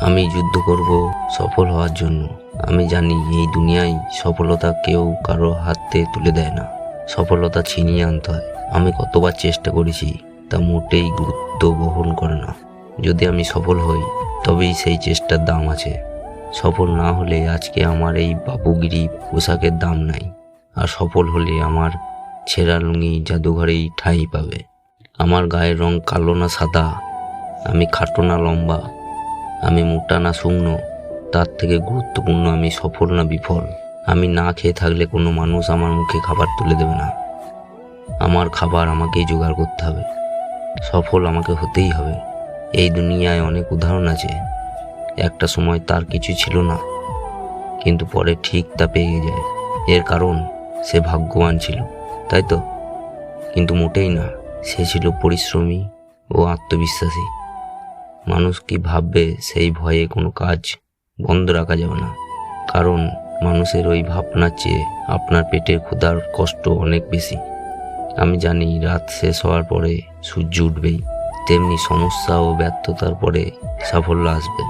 আমি যুদ্ধ করব সফল হওয়ার জন্য। আমি জানি এই দুনিয়ায় সফলতা কেউ কারও হাতে তুলে দেয় না। সফলতা ছিনিয়ে আনতে হয়। আমি কতবার চেষ্টা করেছি, তা মোটেই গুরুত্ব বহন করে না। যদি আমি সফল হই, তবেই সেই চেষ্টার দাম আছে। সফল না হলে আজকে আমার এই বাবুগিরি পোশাকের দাম নাই। আর সফল হলে আমার ছেঁড়া লুঙ্গি জাদুঘরেই ঠাঁই পাবে। আমার গায়ের রং কালো না সাদা, আমি খাটো না লম্বা। আমি মোটা না শুকনো, তার থেকে গুরুত্বপূর্ণ আমি সফল না বিফল। আমি না খেয়ে থাকলে কোনো মানুষ আমার মুখে খাবার তুলে দেবে না। আমার খাবার আমাকেই জোগাড় করতে হবে। সফল আমাকে হতেই হবে। এই দুনিয়ায় অনেক উদাহরণ আছে। একটা সময় তার কিছু ছিল না, কিন্তু পরে ঠিক তা পেয়ে যায়। এর কারণ, সে ভাগ্যবান ছিল, তাই তো? কিন্তু মোটেই না। সে ছিল পরিশ্রমী ও আত্মবিশ্বাসী। মানুষ কি ভাববে সেই ভয়ে কোনো কাজ বন্ধ রাখা যাবে না। কারণ মানুষের ওই ভাবনার চেয়ে আপনার পেটের ক্ষুধার কষ্ট অনেক বেশি। আমি জানি রাত শেষ হওয়ার পরে সূর্য উঠবেই, তেমনি সমস্যা ও ব্যর্থতার পরে সাফল্য আসবে।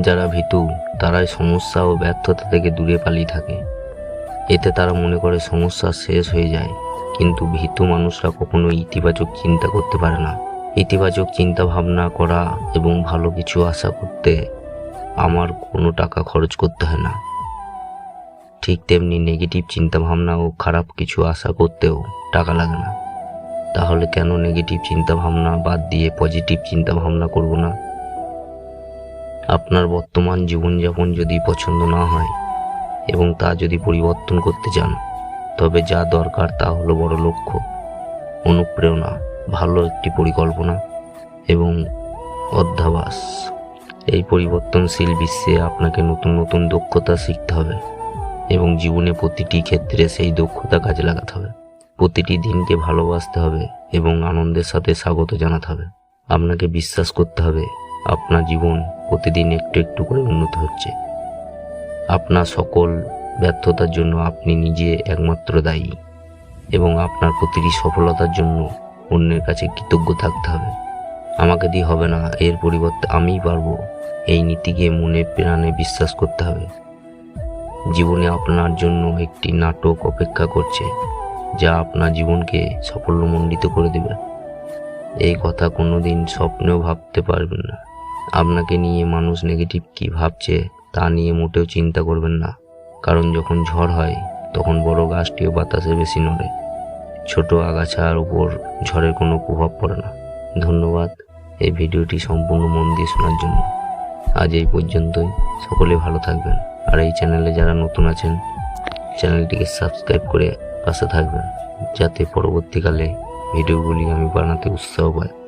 যারা ভীতু, তারাই সমস্যা ও ব্যর্থতা থেকে দূরে পালিয়ে থাকে। এতে তারা মনে করে সমস্যা শেষ হয়ে যায়, কিন্তু ভীতু মানুষরা কখনো ইতিবাচক চিন্তা করতে পারে না। ইতিবাচক চিন্তা ভাবনা করা এবং ভালো কিছু আশা করতে আমার কোনো টাকা খরচ করতে হয় না। ঠিক তেমনি নেগেটিভ চিন্তা ভাবনা ও খারাপ কিছু আশা করতেও টাকা লাগে না। তাহলে কেন নেগেটিভ চিন্তা ভাবনা বাদ দিয়ে পজিটিভ চিন্তা ভাবনা করব না? আপনার বর্তমান জীবনযাপন যদি পছন্দ না হয় এবং তা যদি পরিবর্তন করতে চান, তবে যা দরকার তা হলো বড় লক্ষ্য, অনুপ্রেরণা ভালো একটি পরিকল্পনা এবং অধ্যাবাস। এই পরিবর্তনশীল বিশ্বে আপনাকে নতুন নতুন দক্ষতা শিখতে হবে এবং জীবনে প্রতিটি ক্ষেত্রে সেই দক্ষতা কাজে লাগাতে হবে। প্রতিটি দিনকে ভালোবাসতে হবে এবং আনন্দের সাথে স্বাগত জানাতে হবে। আপনাকে বিশ্বাস করতে হবে আপনার জীবন প্রতিদিন একটু একটু করে উন্নত হচ্ছে। আপনার সকল ব্যর্থতার জন্য আপনি নিজে একমাত্র দায়ী এবং আপনার প্রতিটি সফলতার জন্য অন্যের কাছে কৃতজ্ঞ থাকতে হবে। আমাকে দিয়ে হবে না, এর পরিবর্তে আমিই পারব। এই নীতিকে মনে প্রাণে বিশ্বাস করতে হবে। জীবনে আপনার জন্য একটি নাটক অপেক্ষা করছে, যা আপনার জীবনকে সাফল্যমণ্ডিত করে দেবে। এই কথা কোনোদিন স্বপ্নেও ভাবতে পারবেন না। আপনাকে নিয়ে মানুষ নেগেটিভ কি ভাবছে, তা নিয়ে মোটেও চিন্তা করবেন না। কারণ যখন ঝড় হয়, তখন বড় গাছটিও বাতাসে বেশি নড়ে। ছোট আগাছার উপর ঝড়ের কোনো প্রভাব পড়ে না। ধন্যবাদ এই ভিডিওটি সম্পূর্ণ মন দিয়ে শোনার জন্য। আজ এই পর্যন্তই। সকলে ভালো থাকবেন। আর এই চ্যানেলে যারা নতুন আছেন, চ্যানেলটিকে সাবস্ক্রাইব করে পাশে থাকবেন, যাতে পরবর্তীকালে ভিডিওগুলি আমি বানাতে উৎসাহ পাই।